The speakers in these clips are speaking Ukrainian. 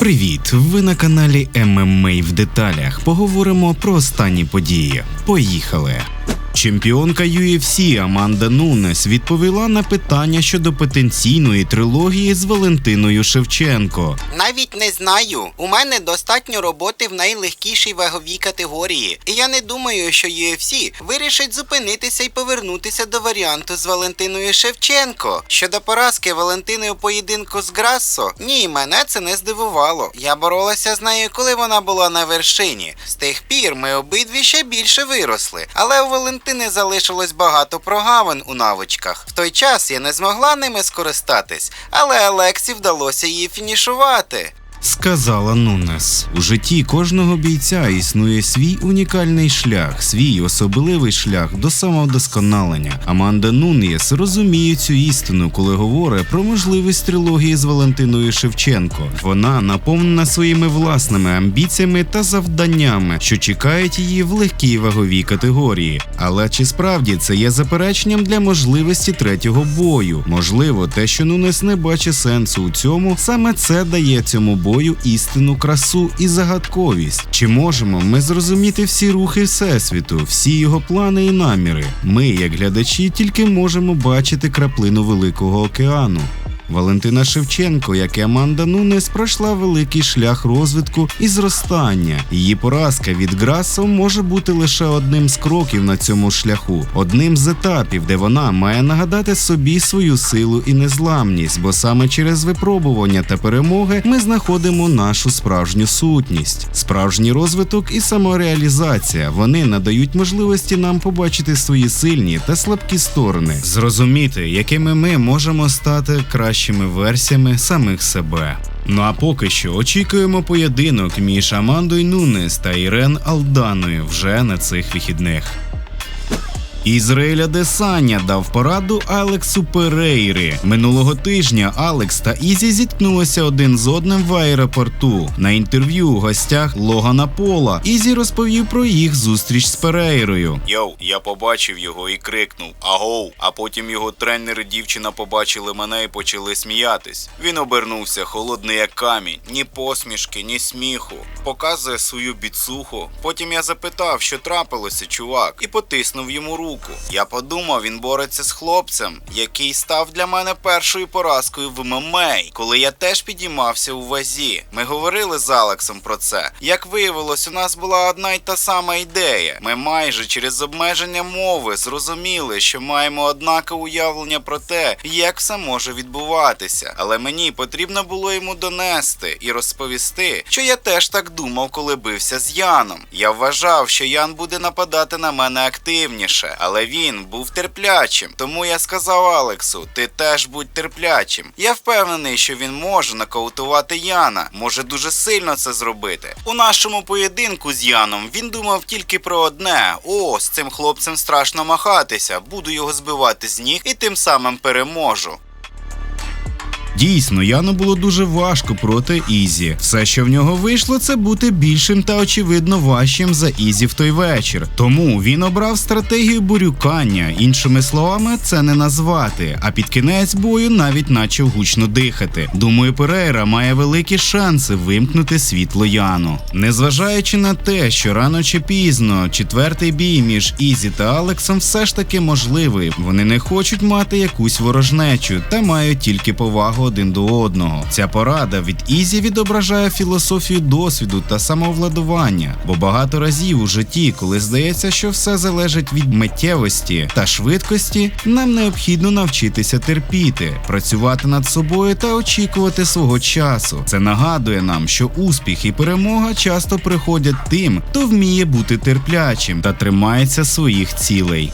Привіт! Ви на каналі ММА в деталях. Поговоримо про останні події. Поїхали! Чемпіонка UFC Аманда Нунес відповіла на питання щодо потенційної трилогії з Валентиною Шевченко. Навіть не знаю. У мене достатньо роботи в найлегкішій ваговій категорії, і я не думаю, що UFC вирішить зупинитися і повернутися до варіанту з Валентиною Шевченко. Щодо поразки Валентини у поєдинку з Грассо, ні, мене це не здивувало. Я боролася з нею, коли вона була на вершині. З тих пір ми обидві ще більше виросли, але у Валентини залишилось багато прогавин у навичках. В той час я не змогла ними скористатись, але Алексі вдалося її фінішувати. Сказала Нунес. У житті кожного бійця існує свій унікальний шлях, свій особливий шлях до самовдосконалення. Аманда Нунєс розуміє цю істину, коли говорить про можливість трилогії з Валентиною Шевченко. Вона наповнена своїми власними амбіціями та завданнями, що чекають її в легкій ваговій категорії. Але чи справді це є запереченням для можливості третього бою? Можливо, те, що Нунес не бачить сенсу у цьому, саме це дає цьому бою істинну красу і загадковість. Чи можемо ми зрозуміти всі рухи всесвіту, всі його плани і наміри? Ми, як глядачі, тільки можемо бачити краплину великого океану. Валентина Шевченко, як і Аманда Нунес, пройшла великий шлях розвитку і зростання. Її поразка від Грасо може бути лише одним з кроків на цьому шляху, одним з етапів, де вона має нагадати собі свою силу і незламність, бо саме через випробування та перемоги ми знаходимо нашу справжню сутність, справжній розвиток і самореалізація. Вони надають можливості нам побачити свої сильні та слабкі сторони, зрозуміти, якими ми можемо стати кращими версіями самих себе. Ну а поки що очікуємо поєдинок між Амандою Нунес та Ірен Алданою вже на цих вихідних. Ізраїля Десаня дав пораду Алексу Перейри. Минулого тижня Алекс та Ізі зіткнулися один з одним в аеропорту. На інтерв'ю у гостях Логана Пола Ізі розповів про їх зустріч з Перейрою. Йоу, я побачив його і крикнув Агоу. А потім його тренер і дівчина побачили мене і почали сміятись. Він обернувся холодний як камінь, ні посмішки, ні сміху. Показує свою біцуху. Потім я запитав, що трапилося, чувак, і потиснув йому руку. Я подумав, він бореться з хлопцем, який став для мене першою поразкою в ММА, коли я теж підіймався у вазі. Ми говорили з Алексом про це. Як виявилось, у нас була одна й та сама ідея. Ми майже через обмеження мови зрозуміли, що маємо однаке уявлення про те, як все може відбуватися. Але мені потрібно було йому донести і розповісти, що я теж так думав, коли бився з Яном. Я вважав, що Ян буде нападати на мене активніше, але він був терплячим. Тому я сказав Алексу: ти теж будь терплячим. Я впевнений, що він може нокаутувати Яна, може дуже сильно це зробити. У нашому поєдинку з Яном він думав тільки про одне: о, з цим хлопцем страшно махатися, буду його збивати з ніг і тим самим переможу. Дійсно, Яну було дуже важко проти Ізі. Все, що в нього вийшло, це бути більшим та очевидно важчим за Ізі в той вечір. Тому він обрав стратегію бурюкання. Іншими словами, це не назвати. А під кінець бою навіть почав гучно дихати. Думаю, Перейра має великі шанси вимкнути світло Яну. Незважаючи на те, що рано чи пізно четвертий бій між Ізі та Алексом все ж таки можливий. Вони не хочуть мати якусь ворожнечу та мають тільки повагу один до одного. Ця порада від Ізі відображає філософію досвіду та самовладування, бо багато разів у житті, коли здається, що все залежить від миттєвості та швидкості, нам необхідно навчитися терпіти, працювати над собою та очікувати свого часу. Це нагадує нам, що успіх і перемога часто приходять тим, хто вміє бути терплячим та тримається своїх цілей.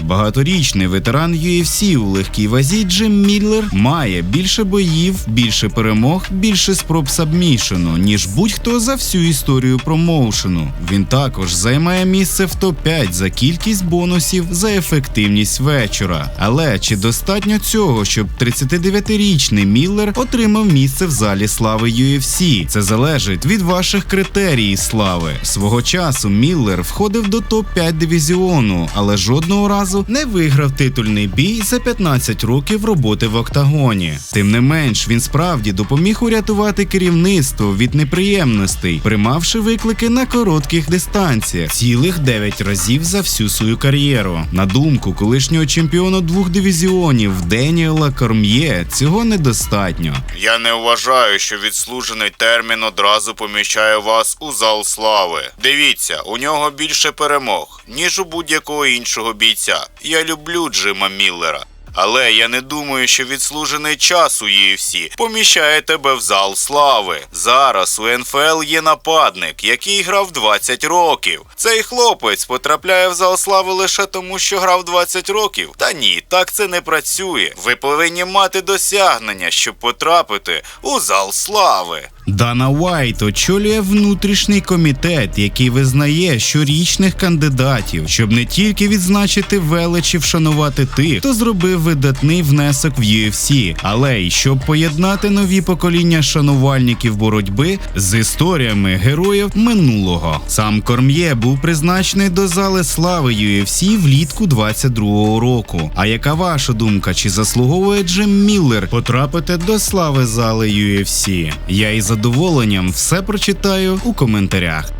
Багаторічний ветеран UFC у легкій вазі Джим Міллер має більше боїв, більше перемог, більше спроб сабмішену, ніж будь-хто за всю історію промоушену. Він також займає місце в топ-5 за кількість бонусів за ефективність вечора. Але чи достатньо цього, щоб 39-річний Міллер отримав місце в залі слави UFC? Це залежить від ваших критерій слави. Свого часу Міллер входив до топ-5 дивізіону, але жодного разу разу не виграв титульний бій за 15 років роботи в октагоні. Тим не менш, він справді допоміг урятувати керівництво від неприємностей, приймавши виклики на коротких дистанціях цілих 9 разів за всю свою кар'єру. На думку колишнього чемпіона двох дивізіонів Деніела Корм'є, цього недостатньо. Я не вважаю, що відслужений термін одразу поміщає вас у зал слави. Дивіться, у нього більше перемог, ніж у будь-якого іншого бійця. Я люблю Джима Міллера. Але я не думаю, що відслужений час у UFC поміщає тебе в зал слави. Зараз у НФЛ є нападник, який грав 20 років. Цей хлопець потрапляє в зал слави лише тому, що грав 20 років. Та ні, так це не працює. Ви повинні мати досягнення, щоб потрапити у зал слави. Дана Уайт очолює внутрішній комітет, який визнає щорічних кандидатів, щоб не тільки відзначити велич і вшанувати тих, хто зробив видатний внесок в UFC, але й щоб поєднати нові покоління шанувальників боротьби з історіями героїв минулого. Сам Корм'є був призначений до зали слави UFC влітку 22-го року. А яка ваша думка? Чи заслуговує Джим Міллер потрапити до слави зали UFC? Я із задоволенням все прочитаю у коментарях.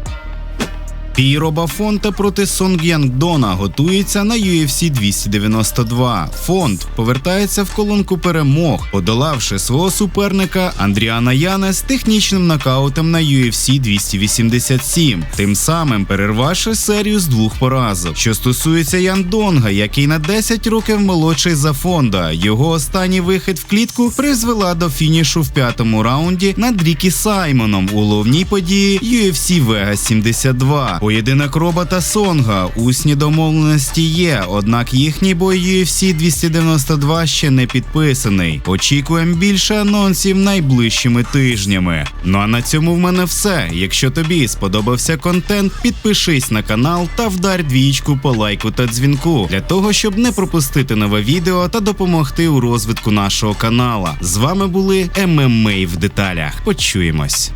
Піро Фонта проти Сонг Янгдона готується на UFC 292. Фонд повертається в колонку перемог, подолавши свого суперника Андріана Янес технічним нокаутом на UFC 287, тим самим перервавши серію з двох поразок. Що стосується Яндонга, який на 10 років молодший за фонда, його останній вихід в клітку призвела до фінішу в п'ятому раунді над Рікі Саймоном у ловній події UFC Vegas 72. Поєдинок робота Сонга. Усні домовленості є, однак їхній бой UFC 292 ще не підписаний. Очікуємо більше анонсів найближчими тижнями. Ну а на цьому в мене все. Якщо тобі сподобався контент, підпишись на канал та вдар двічку по лайку та дзвінку для того, щоб не пропустити нове відео та допомогти у розвитку нашого канала. З вами були ММА в деталях. Почуємось.